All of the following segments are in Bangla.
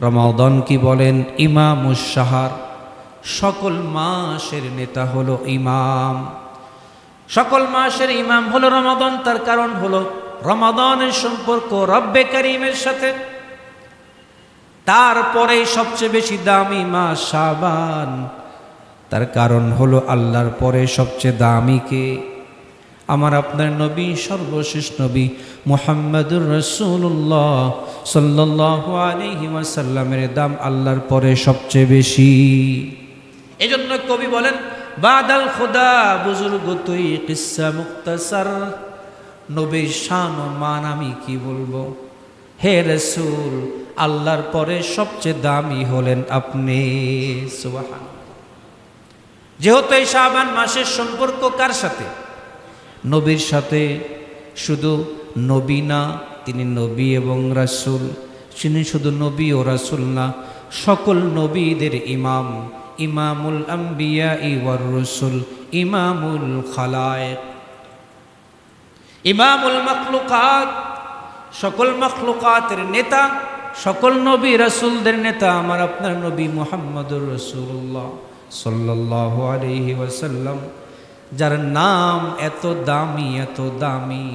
রমাদন কি বলেন? ইমামুসাহার সকল মাসের নেতা হলো ইমাম। সকল মাসের ইমাম হলো রমাদন, তার কারণ হলো রমাদনের সম্পর্ক রব্বে করিমের সাথে। তারপরে সবচেয়ে বেশি দামি মাস সাবান তার কারণ হলো আল্লাহর পরে সবচেয়ে দামি কে? আমার আপনার নবী, সর্বশেষ নবী মোহাম্মদুর রসুল্লাহ সাল্লাহ আলহি দাম আল্লাহর পরে সবচেয়ে বেশি। এজন্য কবি বলেন, বাদাল খোদা বুজুর্গ তুই কিসা মুক্তাসার। নবীর শান মান আমি কি বলব? হে রসুল, আল্লাহর পরে সবচেয়ে দামি হলেন আপনি। সুবাহান যেহেতু এই শাবান মাসের সম্পর্ক কার সাথে? নবীর সাথে। শুধু নবী না, তিনি নবী এবং রাসুল। তিনি শুধু নবী ও রাসুল না, সকল নবীদের ইমাম। ইমামুল আম্বিয়া ইওয়ার রসুল, ইমামুল খালায়েক। ইমামুল মখলুকাত, সকল মখলুকাতের নেতা, সকল নবী রসুলদের নেতা আমার আপনার নবী মোহাম্মদুর রসুল্লাহ সাল্লাহ আলহি ওয়াসাল্লাম। যার নাম এত দামি এত দামি।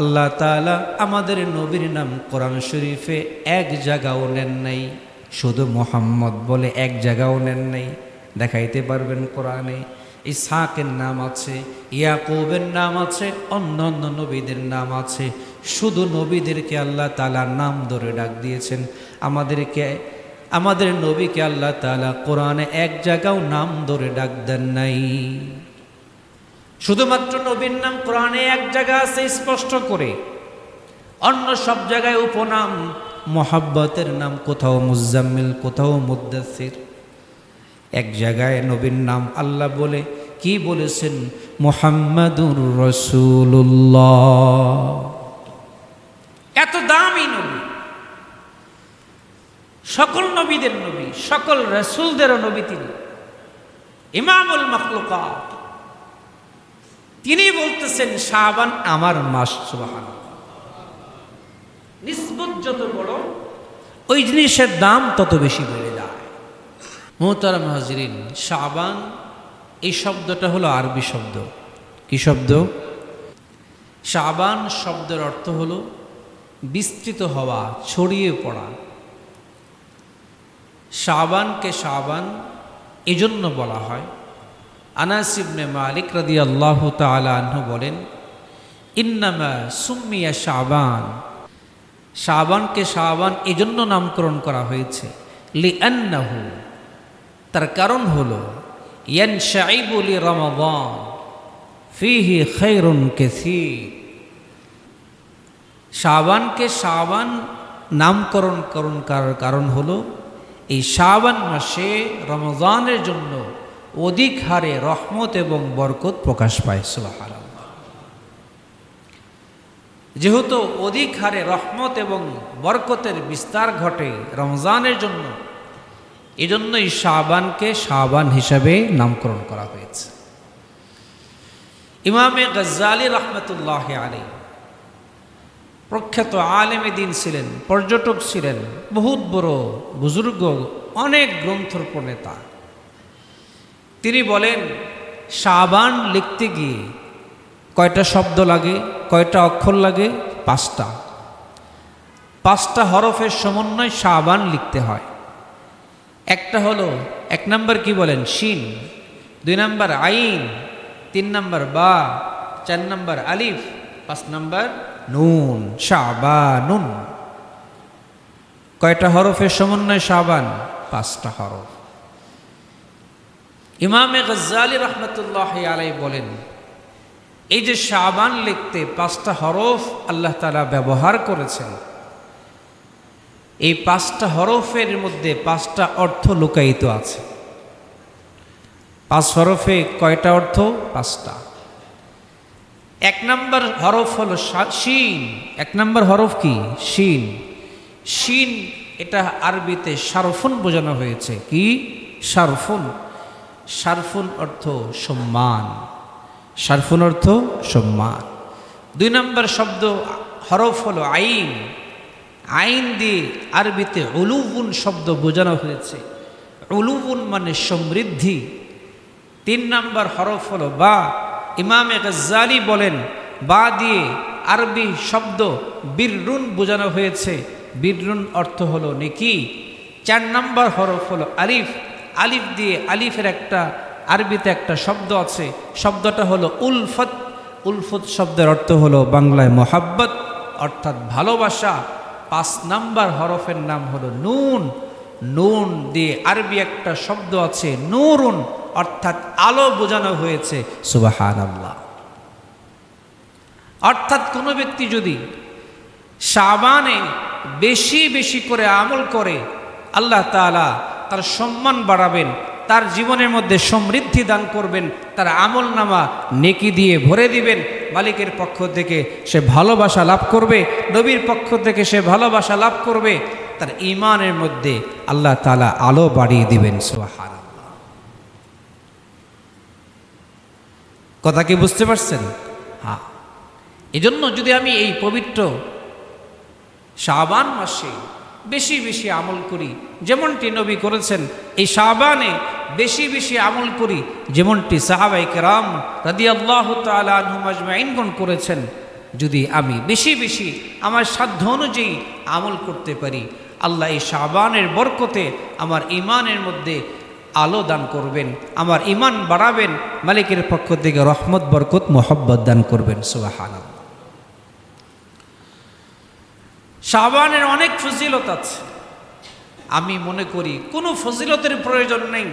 আল্লাহ তালা আমাদের নবীর নাম কোরআন শরীফে এক জায়গাও নেন নাই, শুধু মোহাম্মদ বলে এক জায়গাও নেন নাই। দেখাইতে পারবেন কোরআনে ইসাকের নাম আছে, ইয়াকুবের নাম আছে, অন্য অন্য নবীদের নাম আছে। শুধু নবীদেরকে আল্লাহ তালা নাম ধরে ডাক দিয়েছেন। আমাদেরকে, আমাদের নবীকে আল্লাহ তালা কোরআনে এক জায়গাও নাম ধরে ডাক দেন নাই। শুধুমাত্র নবীর নাম কোরআনে এক জায়গা আছে স্পষ্ট করে। অন্য সব জায়গায় উপনাম, মোহাব্বতের নাম কোথাও মুজাম্মিল, কোথাও মুদাসির এক জায়গায় নবীর নাম আল্লাহ বলে, কি বলেছেন? মোহাম্মদুর রসুল্লাহ এত দামি নবী। সকল নবীদের নবী, সকল রসুলদেরও নবী তিনি। ইমামুল মখলুকাত। তিনি বলতেছেন, শাবান আমার মাস, সুবাহান। যত বড়, ওই জিনিসের দাম তত বেশি বেড়ে যায়। মোহতারাম হাজরিন, শাবান, এই শব্দটা হলো আরবি শব্দ। কি শব্দ? শাবান শব্দের অর্থ হলো বিস্তৃত হওয়া, ছড়িয়ে পড়া। শাবানকে শাবান এজন্য বলা হয় আনাসিবনে মালিক রাদি আল্লাহ তালু বলেন, ইন্নামা সুম্মিয়া শাবান। শাবানকে শাবান এজন্য নামকরণ করা হয়েছে লি আন্নাহু তার কারণ হল ইয়ান শাইবুলি রমাবান ফিহি খৈরুন কেসির। শাবানকে শাবান নামকরণ করণ কারণ হলো, এই শাবান মাসে রমজানের জন্য অধিক হারে রহমত এবং বরকত প্রকাশ পায় সুবাহান যেহেতু অধিক হারে রহমত এবং বরকতের বিস্তার ঘটে রমজানের জন্য, এজন্যই শাবানকে শাবান হিসাবে নামকরণ করা হয়েছে। ইমামে গজ্জালি রহমতুল্লাহ আলী প্রখ্যাত আলেমে দিন ছিলেন, পর্যটক ছিলেন, বহুত বড় বুজুর্গ, অনেক গ্রন্থর প্রণেতা। তিনি বলেন, শাবান লিখতে গিয়ে কয়টা শব্দ লাগে, কয়টা অক্ষর লাগে? পাঁচটা। পাঁচটা হরফের সমন্বয় শাবান লিখতে হয়। একটা হলো, এক নম্বর কি বলেন? শিন। দুই নম্বর আইন। তিন নম্বর বা। চার নম্বর আলিফ। পাঁচ নম্বর নুন। শাবা নুন কয়টা হরফের সমন্বয় শাবান? পাঁচটা হরফ। ইমামে গজ্জালি রহমতুল্লাহ আলাই বলেন, এই যে শাবান লিখতে পাঁচটা হরফ আল্লাহ তালা ব্যবহার করেছেন, এই পাঁচটা হরফের মধ্যে পাঁচটা অর্থ লুকায়িত আছে। পাঁচ হরফে কয়টা অর্থ? পাঁচটা। এক নম্বর হরফ হলো শিন। এক নম্বর হরফ কি? শিন। শিন, এটা আরবিতে সারফুন বোঝানো হয়েছে। কি? সারফুন। সারফুন অর্থ সম্মান। সারফুন অর্থ সম্মান। দুই নম্বর শব্দ হরফ হলো আইন। আইন দিয়ে আরবিতে উলুবুন শব্দ বোঝানো হয়েছে। উলুবুন মানে সমৃদ্ধি। তিন নম্বর হরফ হলো বা। ইমামে গজ্জালি বলেন, বা দিয়ে আরবি শব্দ বীররুন বোঝানো হয়েছে। বীররুন অর্থ হলো নেকি। চার নাম্বার হরফ হলো আলিফ। আলিফ দিয়ে আলিফের একটা, আরবিতে একটা শব্দ আছে। শব্দটা হলো উলফত। উলফত শব্দের অর্থ হলো বাংলায় মোহাব্বত, অর্থাৎ ভালোবাসা। পাঁচ নাম্বার হরফের নাম হলো নুন। নুন দিয়ে আরবি একটা শব্দ আছে, নুরুন, অর্থাৎ আলো বোঝানো হয়েছে। সুবাহান আল্লাহ অর্থাৎ কোনো ব্যক্তি যদি সাবানে বেশি বেশি করে আমল করে, আল্লাহ তাআলা তার সম্মান বাড়াবেন, তার জীবনের মধ্যে সমৃদ্ধি দান করবেন, তার আমল নামা নেকি দিয়ে ভরে দিবেন। মালিকের পক্ষ থেকে সে ভালোবাসা লাভ করবে, নবীর পক্ষ থেকে সে ভালোবাসা লাভ করবে। তার ইমানের মধ্যে আল্লাহ তালা আলো বাড়িয়ে দিবেন সুবহান কথা কি বুঝতে পারছেন? হ্যাঁ। এজন্য যদি আমি এই পবিত্র শাবান মাসে বেশি বেশি আমল করি, যেমনটি নবী করেছেন, এই শাবানে বেশি বেশি আমল করি, যেমনটি সাহাবাই কেরাম রাদি আল্লাহ তালুমাজমাইনগণ করেছেন। যদি আমি বেশি বেশি আমার সাধ্য অনুযায়ী আমল করতে পারি, আল্লাহ এই শাবানের বরকতে আমার ইমানের মধ্যে আলো দান করবেন, আমার ইমান বাড়াবেন, মালিকের পক্ষ থেকে রহমত, বরকত, মোহব্বত দান করবেন সুবাহান শাবানের অনেক ফজিলত আছে। আমি মনে করি কোনো ফজিলতের প্রয়োজন নেই।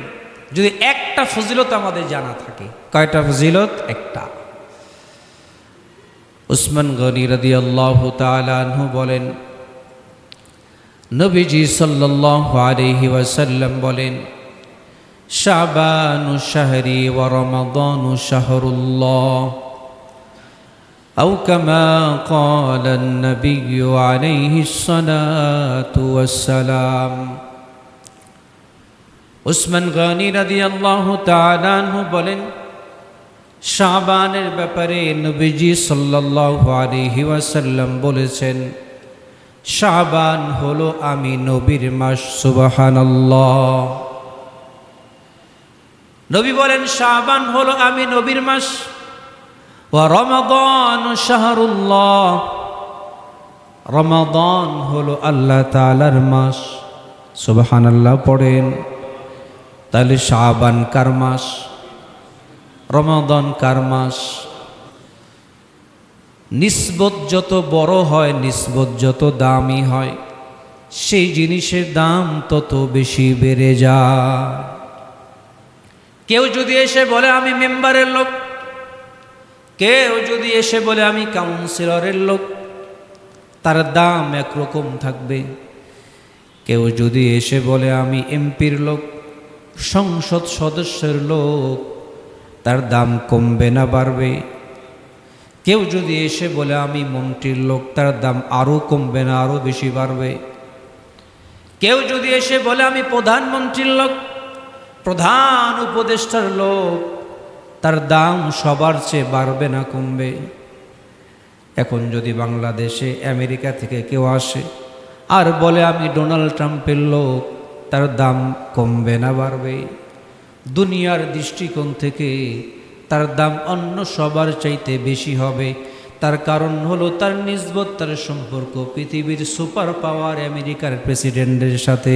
যদি একটা ফজিলত আমাদের জানা থাকে। কয়টা ফজিলত? একটা। উসমান গনি রদি আল্লাহ তালু বলেন, নবীজি সাল্লাহ আলহি ওয়াসাল্লাম বলেন, শাবানু শাহরি ওয়া রমাদানু শাহরুল্লাহ। أو كما قال النبي عليه الصلاة والسلام উসমান গানি রাদি আল্লাহ তালানহু বলেন শাবানের ব্যাপারে নবীজি সাল্লাহ আলহি ওয়াসাল্লাম বলেছেন শাবান হলো আমি নবীর মাস সুবাহানাল্লাহ নবী বলেন শাবান হলো আমি নবীর মাস রমাদান শাহরুল্লাহ। রমাদান হলো আল্লাহ তালার মাস। সুবাহান আল্লাহ পড়েন। তাহলে শাহবান কার মাস? রমাদান কার মাস? নিসবত যত বড় হয়, নিসবত যত দামি হয়, সেই জিনিসের দাম তত বেশি বেড়ে যায়। কেউ যদি এসে বলে, আমি মেম্বারের লোক। কেউ যদি এসে বলে, আমি কাউন্সিলরের লোক, তার দাম একরকম থাকবে। কেউ যদি এসে বলে, আমি এমপির লোক, সংসদ সদস্যের লোক, তার দাম কমবে না, বাড়বে। কেউ যদি এসে বলে, আমি মন্ত্রীর লোক, তার দাম আরও কমবে না, আরও বেশি বাড়বে। কেউ যদি এসে বলে, আমি প্রধানমন্ত্রীর লোক, প্রধান উপদেষ্টার লোক তার দাম সবার চেয়ে বাড়বে না কমবে। এখন যদি বাংলাদেশে, আমেরিকা থেকে কেউ আসে, আর বলে, আমি ডোনাল্ড ট্রাম্পের লোক, তার দাম কমবে না, বাড়বে। দুনিয়ার দৃষ্টিকোণ থেকে তার দাম অন্য সবার চাইতে বেশি হবে। তার কারণ হলো, তার নিজবত তার সম্পর্ক, পৃথিবীর সুপার পাওয়ার আমেরিকার প্রেসিডেন্টের সাথে।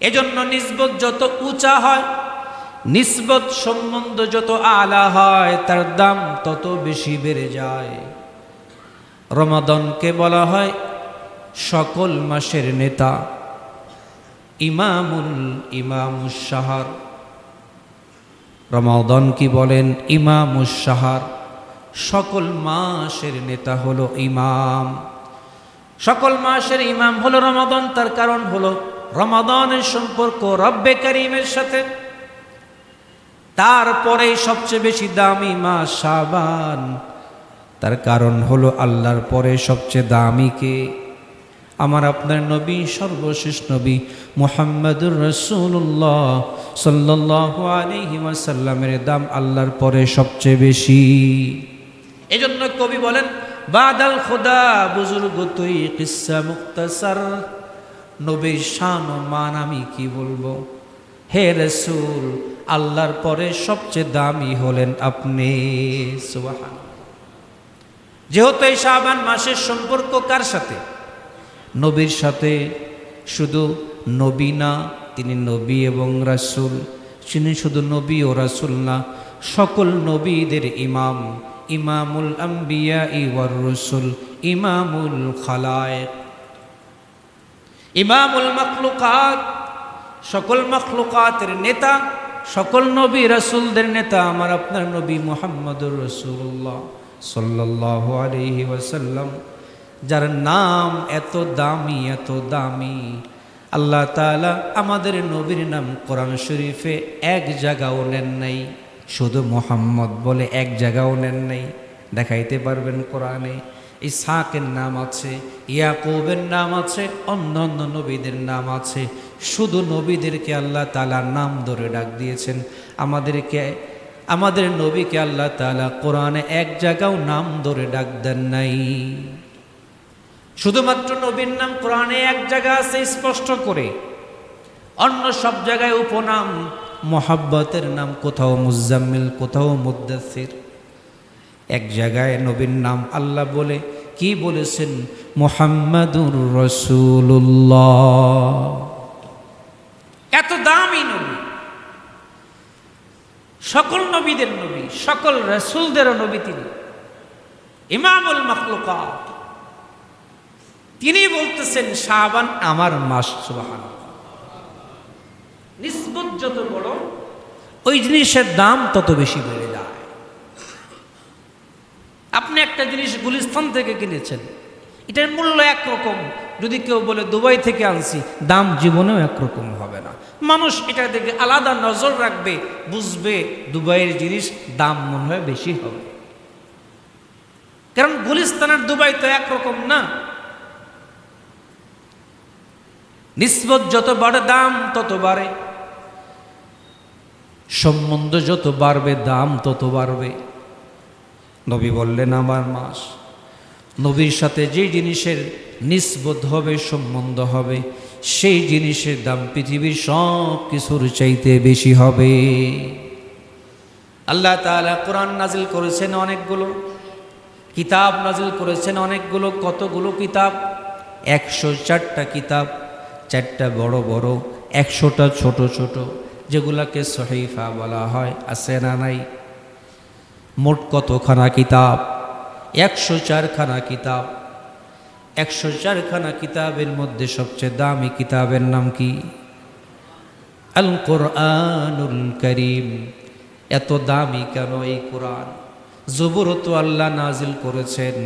এজন্য নিজবত যত উঁচা হয় নিসবত সম্বন্ধ যত আলা হয়, তার দাম তত বেশি বেড়ে যায়। রমাদনকে বলা হয় সকল মাসের নেতা। ইমামুল ইমামুসাহার রমাদন কি বলেন? ইমামুসাহার সকল মাসের নেতা হলো ইমাম। সকল মাসের ইমাম হলো রমাদন, তার কারণ হলো রমাদনের সম্পর্ক রব্বে করিমের সাথে। তারপরে সবচেয়ে বেশি দামি মাস সাবান তার কারণ হলো আল্লাহর পরে সবচেয়ে দামি কে? আমার আপনার নবী, সর্বশেষ নবী মোহাম্মদুর রসুল্লাহ সাল্লাহ আলহি ওয়াসাল্লামের দাম আল্লাহর পরে সবচেয়ে বেশি। এজন্য কবি বলেন, বাদাল খোদা, বুজুর্গ তুই, কিসা মুক্তাসার। নবীর শান মান আমি কি বলব? হে রসুল, আল্লাহর পরে সবচেয়ে দামি হলেন আপনি। সুবহান যেহেতু এই শাবান মাসের সম্পর্ক কার সাথে? নবীর সাথে। শুধু নবী না, তিনি নবী এবং রাসূল। তিনি শুধু নবী ও রাসূল না, সকল নবীদের ইমাম। ইমামুল আম্বিয়া ইওয়ার রসুল, ইমামুল খালায়েক। ইমামুল মখলুকাত সকল মখলুকাতের নেতা, সকল নবী রসুলদের নেতা আমার আপনার নবী মোহাম্মদুর রসুল্লাহ সাল্লাহ আলহি ওয়াসাল্লাম, যার নাম এত দামি এত দামি। আল্লাহ তাআলা আমাদের নবীর নাম কোরআন শরীফে এক জায়গাও নেন নাই, শুধু মোহাম্মদ বলে এক জায়গাও নেন নাই। দেখাইতে পারবেন কোরআনে। ইসাকের নাম আছে, ইয়াকুবের নাম আছে, অন্য অন্য নবীদের নাম আছে। শুধু নবীদেরকে আল্লাহ তালা নাম ধরে ডাক দিয়েছেন। আমাদেরকে, আমাদের নবীকে আল্লাহ তালা কোরআনে এক জায়গাও নাম ধরে ডাক দেন নাই। শুধুমাত্র নবীর নাম কোরআনে এক জায়গা আছে স্পষ্ট করে। অন্য সব জায়গায় উপনাম, মোহাব্বতের নাম কোথাও মুজাম্মিল, কোথাও মুদাসির এক জায়গায় নবীর নাম আল্লাহ বলে কি বলেছেন? মোহাম্মদুর রসুল্লাহ এত দামি নবী। সকল নবীদের নবী, সকল রসুলদেরও নবী তিনি। ইমামুল মখলুকাত। তিনি বলতেছেন, শাবান আমার মাস সুবাহান নিসবত যত বড়, ওই জিনিসের দাম তত বেশি বেড়ে আপনি একটা জিনিস গুলিস্তান থেকে কিনেছেন। এটার মূল্য একরকম। যদি কেউ বলে, দুবাই থেকে আনছি দাম জীবনেও একরকম হবে না। মানুষ এটা দেখে আলাদা নজর রাখবে, বুঝবে দুবাইয়ের জিনিস দাম মনে হয় বেশি হবে। কারণ গুলিস্তানের দুবাই তো একরকম না। নিসবত যত বাড়ে দাম তত বাড়ে। সম্বন্ধ যত বাড়বে, দাম তত বাড়বে। নবী বললেন, আমার মাস। নবীর সাথে যে জিনিসের নিসবত হবে, সম্বন্ধ হবে, সেই জিনিসের দাম পৃথিবীর সব কিছুর চাইতে বেশি হবে। আল্লাহ তাআলা কোরআন নাজিল করেছেন অনেকগুলো, কিতাব নাজিল করেছেন অনেকগুলো, কতগুলো কিতাব? একশো চারটা কিতাব, চারটা বড় বড়, একশোটা ছোট ছোট, যেগুলাকে সহিফা বলা হয়। আছে না নাই? মোট কতখানা কিতাব? একশো চারখানা কিতাব। একশো চারখানা কিতাবের মধ্যে সবচেয়ে দামি কিতাবের নাম কি? আল কোরআনুল করিম। এত দামি কেন এই কোরআন? জবুর তো আল্লাহ নাজিল করেছেন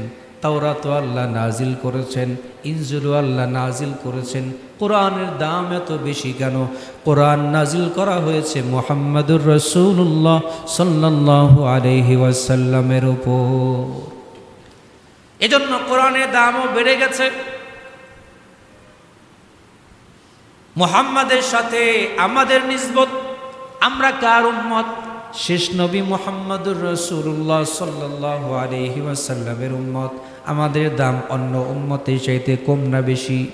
তাওরা তো আল্লাহ নাজিল করেছেন, ইনজুলু আল্লাহ নাজিল করেছেন কোরআনের দাম এত বেশি কেন? কোরআন নাজিল করা হয়েছে মোহাম্মদুর রসুল্লাহ সাল্লাহ আলহি ওয়াসাল্লামের ওপর এজন্য কোরআনের দামও বেড়ে গেছে। মোহাম্মদের সাথে আমাদের নিসবত, আমরা কার উম্মত? শেষ নবী মোহাম্মদুর রসুল্লাহ সাল্লাহ আলহি ওয়াসাল্লামের উম্মত। আমাদের দাম অন্য উম্মতের চাইতে কম না বেশি।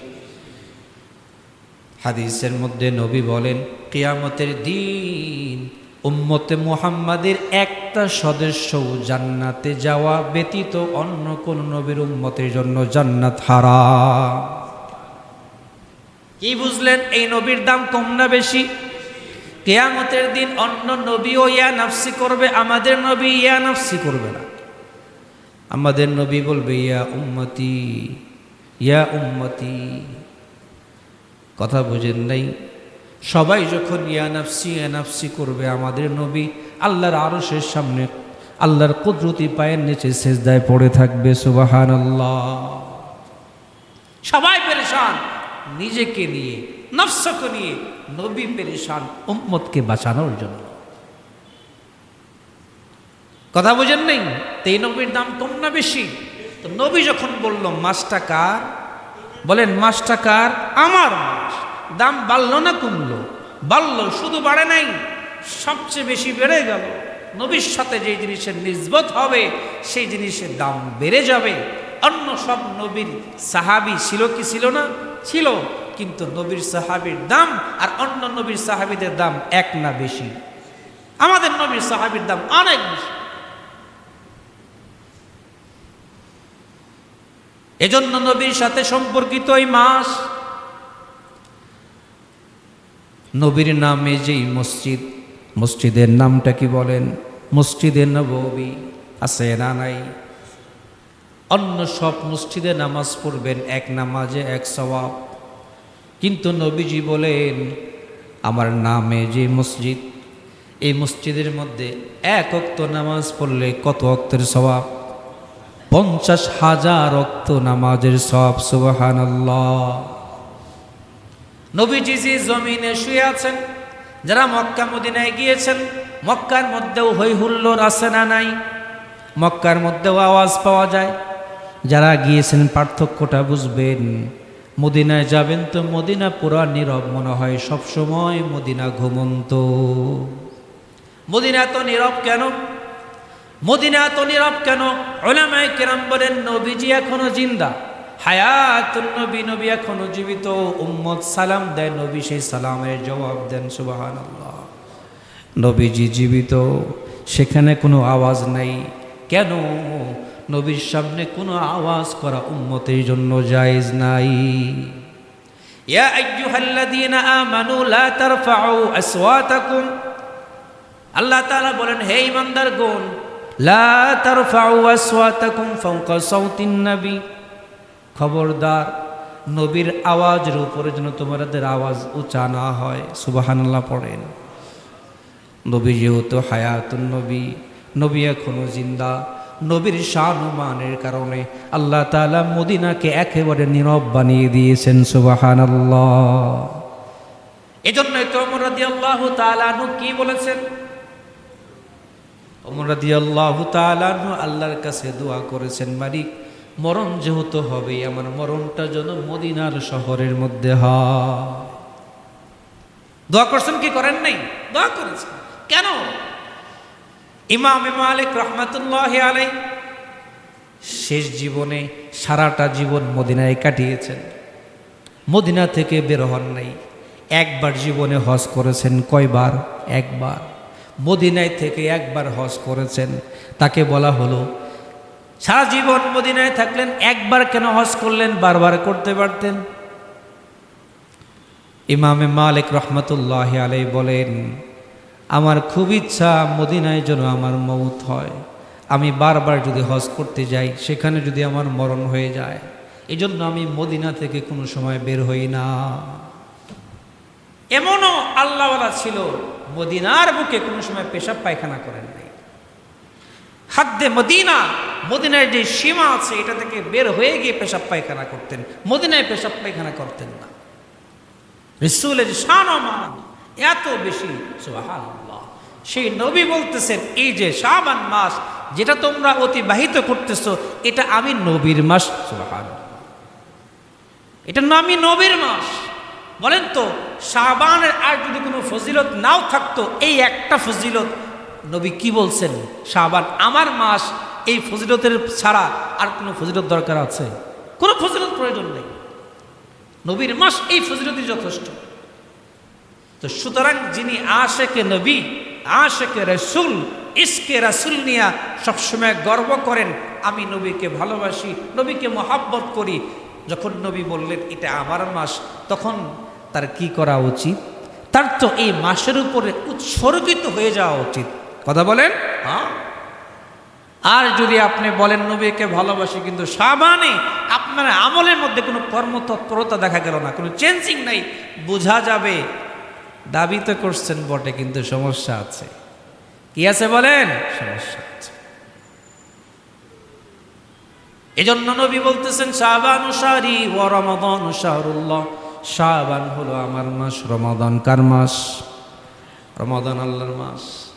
হাদিসের মধ্যে নবী বলেন, কিয়ামতের দিন উম্মতে মুহাম্মাদের একটা সদস্যও জান্নাতে যাওয়া ব্যতীত অন্য কোন নবীর উম্মতের জন্য জান্নাত হারা কি বুঝলেন? এই নবীর দাম কম না বেশি? কেয়ামতের দিন অন্য নবীও ইয়া নাফসি করবে, আমাদের নবী ইয়া নাফসি করবে না। আমাদের নবী বলবে, ইয়া উম্মতি ইয়া উম্মতি। কথা বুঝেন নাই? সবাই যখন ইয়ানাফসি ইয়ানাফসি করবে আমাদের নবী, আল্লাহর আরশের সামনে আল্লাহর কুদরতি পায়ের নিচে সেজদায় পড়ে থাকবে সুবাহান সবাই পেরেশান, নিজেকে নিয়ে, নফসকে নিয়ে নবী পেরেশান উম্মতকে বাঁচানোর জন্য। কথা বুঝেন নেই? তো এই নবীর দাম না বেশি। তো নবী যখন বলল মাসটা কার? বলেন মাসটা কার? আমার মাছ। দাম বাড়লো না, কমলো। বাড়লো, শুধু বাড়ে নাই, সবচেয়ে বেশি বেড়ে গেল। নবীর সাথে যে জিনিসের নিজবত হবে, সেই জিনিসের দাম বেড়ে যাবে। অন্য সব নবীর সাহাবি ছিল কি ছিল না? ছিল, কিন্তু নবীর সাহাবির দাম আর অন্য নবীর সাহাবিদের দাম এক না বেশি। আমাদের নবীর সাহাবির দাম অনেক বেশি। এজন্য নবীর সাথে সম্পর্কিত এই মাস। নবীর নামে যেই মসজিদ, মসজিদের নামটা কি বলেন? মসজিদের নবী আছে না নাই? অন্য সব মসজিদে নামাজ পড়বেন, এক নামাজে এক সওয়াব। কিন্তু নবীজি বলেন, আমার নামে যে মসজিদ, এই মসজিদের মধ্যে এক অক্ত নামাজ পড়লে কত অক্তের স্বভাব পঞ্চাশ হাজার রক্ত নামাজের সব সুবাহান নবীজি জমিনে শুয়ে আছেন, যারা মক্কা মদিনায় গিয়েছেন, মক্কার মধ্যেও হই হুল্লোর আছে না নাই? মক্কার মধ্যেও আওয়াজ পাওয়া যায়, যারা গিয়েছেন পার্থক্যটা বুঝবেন। মদিনায় যাবেন তো মদিনা পুরা নীরব মনে হয়, সবসময় মদিনা ঘুমন্ত। মদিনা তো নীরব কেন? মদিনা তো নীরব কেন? ওলামায় কেরাম বলেন, নবীজি এখনও জিন্দা। হায়াতুন নবী নবী এখনও জীবিত। উম্মত সালাম দেয়, নবী সেই সালামের জবাব দেন সুবাহান নবীজি জীবিত, সেখানে কোনো আওয়াজ নাই। কেন? নবীর সামনে কোনো আওয়াজ করা উম্মতের জন্য জায়েজ নাই। ইয়া আইয়ুহাল্লাযীনা আমানু লা তারফাউ আসওয়াতাকুম। আল্লাহ তাআলা বলেন, হে ইমানদারগণ খবরদার, নবীর আওয়াজের উপরে যেন তোমাদের আওয়াজ উঁচা না হয়। সুবহানাল্লাহ পড়েন। নবী যেহেতু হায়াতুন নবী নবী এখনও জিন্দা। নবীর শাহমানের কারণে আল্লাহ তাআলা মদিনাকে একেবারে নীরব বানিয়ে দিয়েছেন, সুবহানাল্লাহ। এজন্যই তো ওমর রাদিয়াল্লাহু তাআলা আনহু কি বলেছেন? ওমর রাদিয়াল্লাহু তাআলা আনহু আল্লাহর কাছে দোয়া করেছেন, মালিক, মরণ যেহেতু হবে আমার মরণটা যেন মদিনার শহরের মধ্যে হয়। দোয়া করছেন কি করেন নাই? দোয়া করেছেন। কেন? ইমাম মালিক রহমতুল্লাহ আলাই শেষ জীবনে সারাটা জীবন মদিনায় কাটিয়েছেন। মদিনা থেকে বের হন নাই। একবার জীবনে হজ করেছেন কয়বার? একবার। মদিনায় থেকে একবার হজ করেছেন। তাকে বলা হলো, সারা জীবন মদিনায় থাকলেন, একবার কেন হজ করলেন, বারবার করতে পারতেন? ইমামে মালিক রহমতুল্লাহ আলাই বলেন, আমার খুব ইচ্ছা মদিনায় যেন আমার মৌত হয়। আমি বারবার যদি হজ করতে যাই, সেখানে যদি আমার মরণ হয়ে যায় এই জন্য আমি মদিনা থেকে কোনো সময় বের হই না। এমনও আল্লাহওয়ালা ছিল, মদিনার বুকে কোনো সময় পেশাব পায়খানা করেন নাই। হাদ্দে মদিনা, মদিনার যে সীমা আছে, এটা থেকে বের হয়ে গিয়ে পেশাব পায়খানা করতেন। মদিনায় পেশাব পায়খানা করতেন না। রিসুলের মান এত বেশি সেই নবী বলতেছেন, এই যে শাবান মাস, যেটা তোমরা অতিবাহিত করতেছো, এটা আমি নবীর মাস, সুবহানাল্লাহ। এটা আমি নবীর মাস। বলেন তো শাবানের আর যদি কোনো ফজিলত নাও থাকতো, এই একটা ফজিলত নবী কি বলছেন? শাবান, আমার মাস এই ফজিলতের ছাড়া আর কোনো ফজিলত দরকার আছে? কোনো ফজিলত প্রয়োজন নেই। নবীর মাস এই ফজিলতই যথেষ্ট। তো সুতরাং যিনি আশেকে নবী, আশেকে রসুল ইসকে রাসুল নিয়া সবসময় গর্ব করেন, আমি নবীকে ভালোবাসি, নবীকে মহাব্বত করি। যখন নবী বললেন, এটা আমার মাস, তখন তার কি করা উচিত? তার তো এই মাসের উপরে উৎসর্গিত হয়ে যাওয়া উচিত। কথা বলেন। হ্যাঁ? আর যদি আপনি বলেন নবীকে ভালোবাসি কিন্তু সাবানে আপনার আমলের মধ্যে কোনো কর্মতৎপরতা দেখা গেল না কোনো চেঞ্জিং নাই বোঝা যাবে। দাবি তো করছেন বটে কিন্তু সমস্যা আছে। কি আছে বলেন? সমস্যা আছে। এজন্য নবী বলতেছেন শাহবান শাহরি ও রমাদান শাহরুল্লাহ। শাহবান হলো আমার মাস, রমাদান কার মাস? রমাদান আল্লাহর মাস।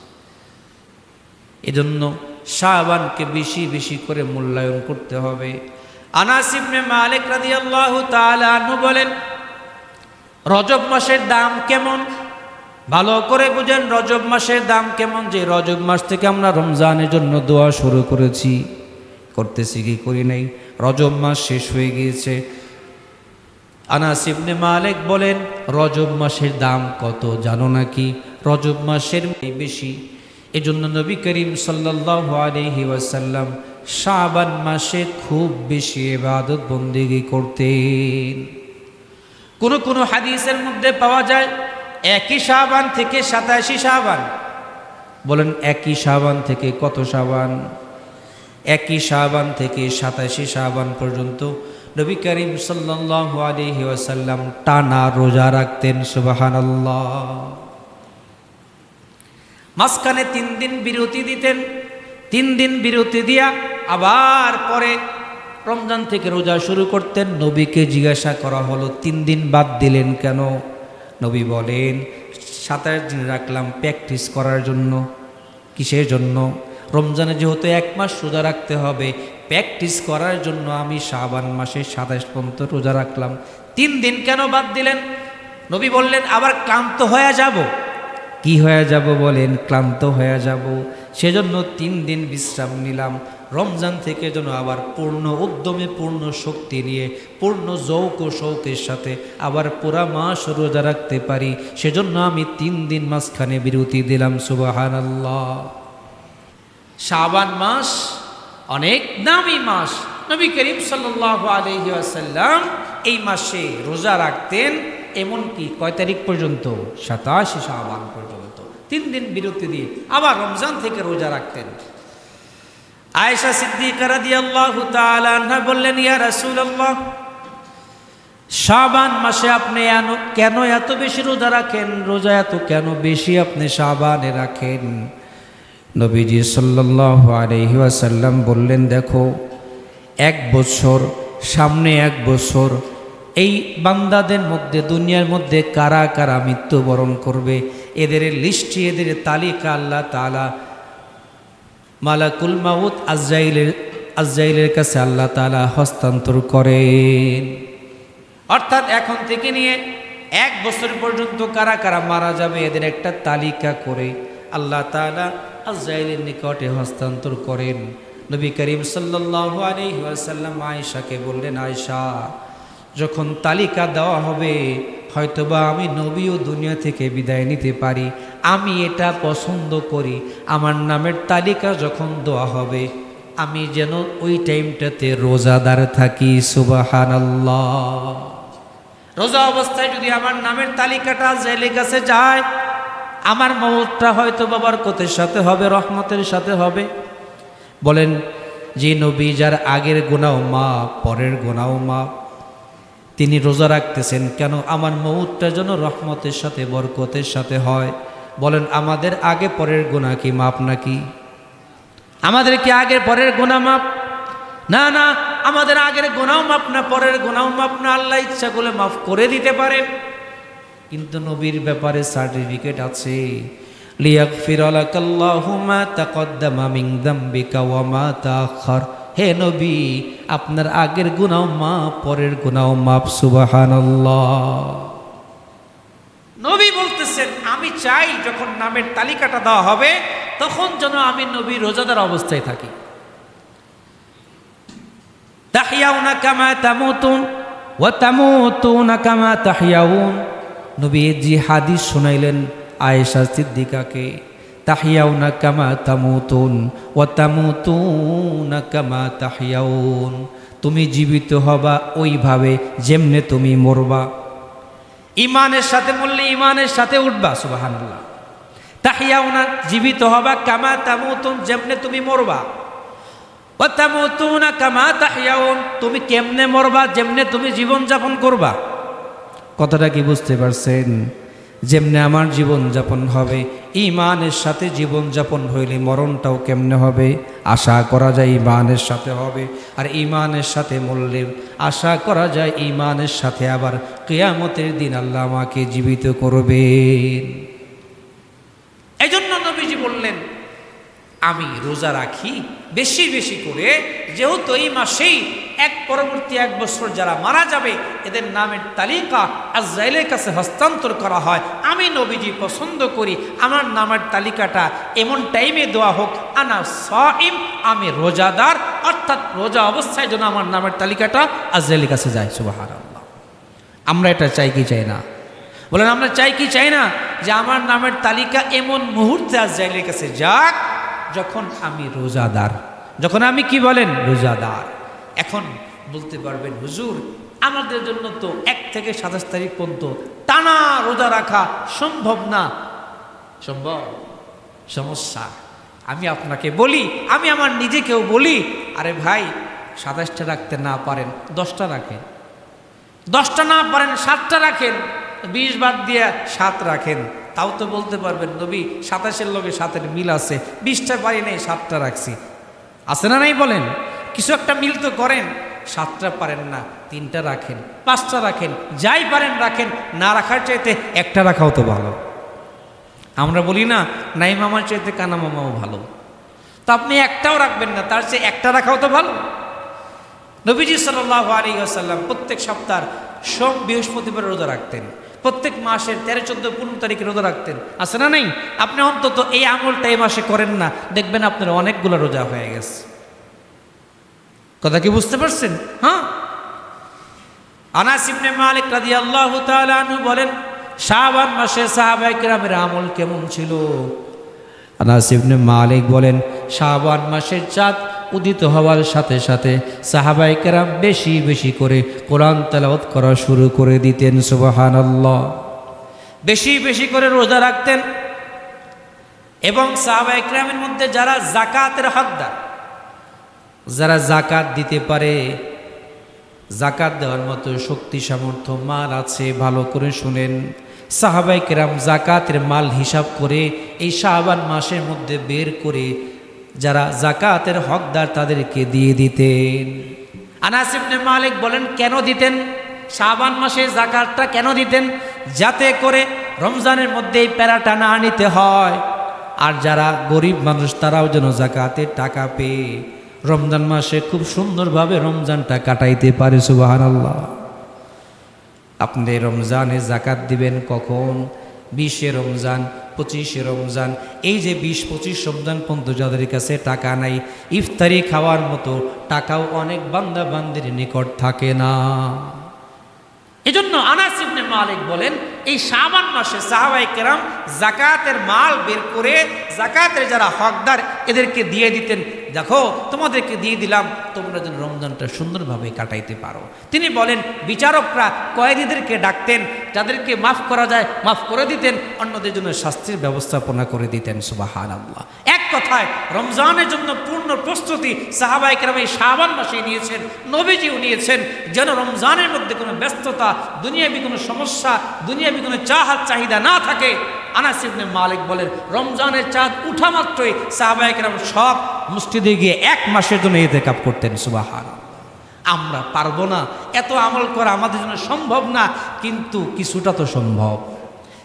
এজন্য শাহবানকে বেশি বেশি করে মূল্যায়ন করতে হবে। আনাসিবনে মালিক রাদিয়াল্লাহু তাআলা আনহু বলেন, রজব মাসের দাম কেমন? ভালো করে বুঝেন, রজব মাসের দাম কেমন? যে রজব মাস থেকে আমরা রমজানের জন্য দোয়া শুরু করেছি। করতেছি কি করি নাই? রজব মাস শেষ হয়ে গিয়েছে। আনাস ইবনে মালিক বলেন, রজব মাসের দাম কত জানো নাকি? রজব মাসের বেশি। এজন্য নবী করিম সাল্লাল্লাহু আলাইহি ওয়াসাল্লাম শাবান মাসে খুব বেশি ইবাদত বন্দেগী করতেন। কোন কোন হাদিসের মধ্যে পাওয়া যায়, একই শাবান থেকে সাতাশি শাবান। বলেন, একই শাবান থেকে কত শাবান? একই শাবান থেকে সাতাশি শাবান পর্যন্ত নবী করিম সাল্লাল্লাহু আলাইহি ওয়াসাল্লাম টানা রোজা রাখতেন, সুবহানাল্লাহ। মাঝখানে তিন দিন বিরতি দিতেন, তিন দিন বিরতি দিয়া আবার পরে রমজান থেকে রোজা শুরু করতেন। নবীকে জিজ্ঞাসা করা হলো, তিন দিন বাদ দিলেন কেন? নবী বলেন, সাতাশ দিন রাখলাম প্র্যাকটিস করার জন্য, কিসের জন্য? রমজানে যেহেতু এক মাস সোজা রাখতে হবে প্র্যাকটিস করার জন্য আমি শাবান মাসে সাতাশ পর্যন্ত রোজা রাখলাম। তিন দিন কেন বাদ দিলেন? নবী বললেন, আবার ক্লান্ত হয়ে যাব। কি হয়ে যাব বলেন? ক্লান্ত হয়ে যাব। সেজন্য তিন দিন বিশ্রাম নিলাম। রমজান থেকে যেন আবার পূর্ণ উদ্যমে, পূর্ণ শক্তি নিয়ে, পূর্ণ যৌক শৌকের সাথে আবার পুরা মাস রোজা রাখতে পারি। সেজন্য আমি তিন দিন মাঝখানে বিরতি দিলাম সুবাহান আল্লাহ শাবান মাস অনেক দামি মাস। নবী করিম সাল্লাহ আলহি আসাল্লাম এই মাসে রোজা রাখতেন এমনকি কয় তারিখ পর্যন্ত? সাতাশি শাবান পর্যন্ত। তিন দিন বিরতি দিয়ে আবার রমজান থেকে রোজা রাখতেন। আয়েশা সিদ্দিকা রাদিয়াল্লাহু তাআলা আনহা বললেন, ইয়া রাসুল আল্লাহ শাবান মাসে আপনি কেন এত বেশি রোজা রাখেন? রোজা এত কেন বেশি আপনি শাবানে রাখেন? নবীজি সাল্লাল্লাহু আলাইহি বললেন, দেখো, এক বছর, সামনে এক বছর, এই বান্দাদের মধ্যে, দুনিয়ার মধ্যে কারা কারা মৃত্যুবরণ করবে? এদের লিস্টি, এদের তালিকা আল্লাহ তাআলা মালাকুল মাউত আজরাইলের আজরাইলের কাছে আল্লাহ তাআলা হস্তান্তর করেন। অর্থাৎ এখন থেকে নিয়ে এক বছর পর্যন্ত কারা কারা মারা যাবে, এদের একটা তালিকা করে আল্লাহ তাআলা আজরাইলের নিকটে হস্তান্তর করেন। নবী করিম ওয়াসাল্লাম আয়েশাকে বললেন, আয়েশা, যখন তালিকা দেওয়া হবে, হয়তোবা আমি নবীও দুনিয়া থেকে বিদায় নিতে পারি। আমি এটা পছন্দ করি। আমার নামের তালিকা যখন দেওয়া হবে, আমি যেন ওই টাইমটাতে রোজাদার থাকি। সুবাহানাল্লাহ। রোজা অবস্থায় যদি আমার নামের তালিকাটা জেলে কাছে যায় আমার মৌতটা হয়তো বাবার কোতের সাথে হবে, রহমতের সাথে হবে। বলেন, যে নবী যার আগের গোনাও মা পরের গোনাও মা তিনি রোজা রাখতেছেন, কেন আমার মৌতটা যেন রহমতের সাথে, বরকতের সাথে হয়? বলেন, আমাদের আগে পরের গোনা কি মাপ নাকি? আমাদের কি আগের পরের গোনা মাপ না না, আমাদের আগের গোনাও মাপ না, পরের গোনাও মাপ না, আল্লাহ ইচ্ছা করলে মাফ করে দিতে পারেন। কিন্তু নবীর ব্যাপারে সার্টিফিকেট আছে। মা মা হে নবী, আপনার আগের গুনাও মাপ পরের গুনাও মাপ সুবহানাল্লাহ। নবী বলতেছেন, আমি চাই যখন নামের তালিকাটা দেওয়া হবে, তখন যেন আমি নবী রোজাদার অবস্থায় থাকি। তাহিয়াউনা কামা তামুতুন ওয়া তামুতুনা কামা তাহিয়াউন। নবী জি হাদিস শুনাইলেন আয়েশা সিদ্দিকাকে, তাহিয়াউনা কামা তামুতুন ওয়া তামুতুনা কামা তাহিয়াউন। তুমি জীবিত হবা ওইভাবে যেমনে তুমি মরবা। ইমানের সাথে মরলে ইমানের সাথে উঠবা সুবাহান্লাহ তাহিয়াউনা জীবিত হবা কামা তামুতুন যেমনে তুমি মরবা। ও তামুতুনা কামা তাহিয়াউন। তুমি কেমনে মরবা, যেমনে তুমি জীবন যাপন করবা? কথাটা কি বুঝতে পারছেন? যেমনি আমার জীবন যাপন হবে ইমানের সাথে জীবন যাপন হইলে মরণটাও কেমনে হবে? আশা করা যায় ইমানের সাথে হবে, আর ইমানের সাথে মরলে আশা করা যায় ইমানের সাথে আবার কেয়ামতের দিন আল্লাহ আমাকে জীবিত করবেন এই জন্য নবীজি বললেন আমি রোজা রাখি বেশি বেশি করে। যেহেতু এই মাসেই এক পরবর্তী এক বছর যারা মারা যাবে, এদের নামের তালিকা আজরাইলের কাছে হস্তান্তর করা হয়। আমি নবীজি পছন্দ করি, আমার নামের তালিকাটা এমন টাইমে দেওয়া হোক, আনা সাইম, আমি রোজাদার, অর্থাৎ রোজা অবস্থায় যেন আমার নামের তালিকাটা আজরাইলের কাছে যায়। সুবাহার আল্লাহ আমরা এটা চাই কি চাই না? বলেন, আমরা চাই কি চাই না? যে আমার নামের তালিকা এমন মুহূর্তে আজরাইলের কাছে যাক যখন আমি রোজাদার, যখন আমি কি বলেন? রোজাদার। এখন বলতে পারবেন, হুজুর, আমাদের জন্য তো এক থেকে সাতাশ তারিখ পর্যন্ত টানা রোজা রাখা সম্ভব না। সম্ভব? সমস্যা। আমি আপনাকে বলি, আমি আমার নিজেকেও বলি, আরে ভাই, সাতাশটা রাখতে না পারেন, দশটা রাখেন। দশটা না পারেন, সাতটা রাখেন, বিশ বাদ দিয়ে সাত রাখেন। তাও তো বলতে পারবেন, নবী সাতাশের লগে সাতের মিল আছে, বিশটা পারি নাই, সাতটা রাখছি। আছে না নাই বলেন? কিছু একটা মিল তো করেন, সাতটা পারেন না, তিনটা রাখেন, পাঁচটা রাখেন, যাই পারেন রাখেন, না রাখার চাইতে একটা রাখাও তো ভালো। আমরা বলি না, নাই মামার চাইতে কানা মামাও ভালো। তো আপনি একটাও রাখবেন না, তার চেয়ে একটা রাখাও তো ভালো। নবীজি সাল্লাহ আলী আসাল্লাম প্রত্যেক সপ্তাহ সোম বৃহস্পতিবার রোজা রাখতেন। প্রত্যেক মাসের তেরো, চোদ্দ, পনেরো তারিখে রোজা রাখতেন। আছে না নেই? আপনি অন্তত এই আমলটা এই মাসে করেন না, দেখবেন আপনার অনেকগুলো রোজা হয়ে গেছে। কথা কি বুঝতে পারছেন? হ্যাঁ? আনাস মালিক রাদিয়াল্লাহু তাআলা বলেন, শাবান মাসে সাহাবায়ে আমল কেমন ছিল? আনাস ইবনে মালিক বলেন, শাবান মাসের চাঁদ উদিত হওয়ার সাথে সাথে সাহাবাই কেরাম বেশি বেশি করে কোরআন তেলাওয়াত করা শুরু করে দিতেন, সুবহানাল্লাহ। বেশি বেশি করে রোজা রাখতেন এবং সাহাবাই কেরামের মধ্যে যারা জাকাতের হকদার, যারা জাকাত দিতে পারে জাকাত দেওয়ার মতো শক্তি, সামর্থ্য, মাল আছে, ভালো করে শুনেন। সাহাবাই কেরাম জাকাতের মাল হিসাব করে এই শাহবান মাসের মধ্যে বের করে যারা জাকাতের হকদার তাদেরকে দিয়ে দিতেন। আনাসিবনে মালিক বলেন, কেন দিতেন? শাহবান মাসে জাকাতটা কেন দিতেন? যাতে করে রমজানের মধ্যে এই প্যারাটা না নিতে হয়। আর যারা গরিব মানুষ, তারাও যেন জাকাতে টাকা পেয়ে রমজান মাসে খুব সুন্দরভাবে রমজানটা কাটাইতে পারে সুবাহান আল্লাহ আপনি রমজানে জাকাত দিবেন কখন? বিশে রমজান, পঁচিশে রমজান, এই যে বিশ, পঁচিশ রমজান পর্যন্ত যাদের কাছে টাকা নাই, ইফতারি খাওয়ার মতো টাকাও অনেক বান্দা বান্দির নিকট থাকে না। এজন্য আনাস ইবনে মালিক বলেন, এই শাবান মাসে সাহাবাই কেরাম জাকাতের মাল বের করে, জাকাতের যারা হকদার এদেরকে দিয়ে দিতেন দেখো, তোমাদেরকে দিয়ে দিলাম, তোমরা যেন রমজানটা সুন্দরভাবে কাটাইতে পারো। তিনি বলেন, বিচারকরা কয়েদিদেরকে ডাকতেন, যাদেরকে মাফ করা যায়, মাফ করে দিতেন, অন্যদের জন্য শাস্তির ব্যবস্থাপনা করে দিতেন সুবাহান আল্লাহ এক কথায়, রমজানের জন্য পূর্ণ প্রস্তুতি সাহাবাই কেরাম এই শাবান মাসে নিয়েছেন, নবীজিও নিয়েছেন, যেন রমজানের মধ্যে কোনো ব্যস্ততা, দুনিয়াবি কোনো সমস্যা, দুনিয়াবি কোনো চাহাত চাহিদা না থাকে। আনাস ইবনে মালিক বলেন, রমজানের চাঁদ উঠা মাত্রই সাহাবায়ে কেরাম সব মসজিদে গিয়ে এক মাসের জন্য এতে কাপ করতেন সুবাহান আমরা পারব না। এত আমল করা আমাদের জন্য সম্ভব না, কিন্তু কিছুটা তো সম্ভব।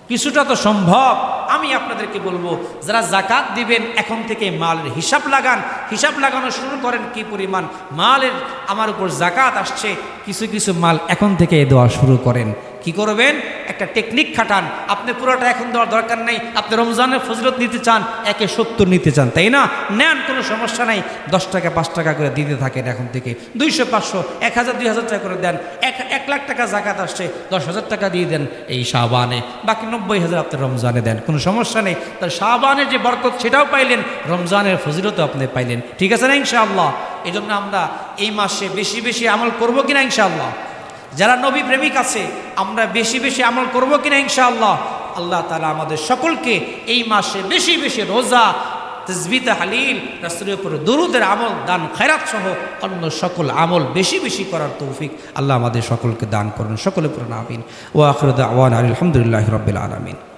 কিছুটা তো সম্ভব। আমি আপনাদেরকে বলব, যারা জাকাত দিবেন, এখন থেকে মালের হিসাব লাগান। হিসাব লাগানো শুরু করেন কি পরিমাণ? মালের, আমার উপর জাকাত আসছে, কিছু কিছু মাল এখন থেকে দেওয়া শুরু করেন। কি করবেন? একটা টেকনিক খাটান। আপনি পুরোটা এখন দেওয়ার দরকার নেই। আপনি রমজানের ফজরত নিতে চান, একে সত্তর নিতে চান, তাই না? নেন, কোনো সমস্যা নাই। দশ টাকা, পাঁচ টাকা করে দিতে থাকেন এখন থেকে। দুইশো, পাঁচশো, এক হাজার, দুই হাজার টাকা করে দেন। এক এক লাখ টাকা জাকাত আসছে, দশ হাজার টাকা দিয়ে দেন এই শাহবানে বাকি নব্বই হাজার আপনি রমজানে দেন, কোনো সমস্যা নেই। তার শাহবানের যে বরকত, সেটাও পাইলেন। রমজানের ফজিলতও আপনি পাইলেন। ঠিক আছে না ইনশাআল্লাহ? এই জন্য আমরা এই মাসে বেশি বেশি আমল করব কিনা ইনশাআল্লাহ? যারা নবী প্রেমিক আছে, আমরা বেশি বেশি আমল করব কিনা ইনশাআল্লাহ? আল্লাহ তালা আমাদের সকলকে এই মাসে বেশি বেশি রোজা তসবিত হালিল রাস্তের উপরে দরুদের আমল, দান খেরাত সহ অন্য সকল আমল বেশি বেশি করার তৌফিক আল্লাহ আমাদের সকলকে দান করুন। সকলে পুরো নামিন ও আখরুদ আওয়ান আলহামদুলিল্লাহ রবিল আলমিন।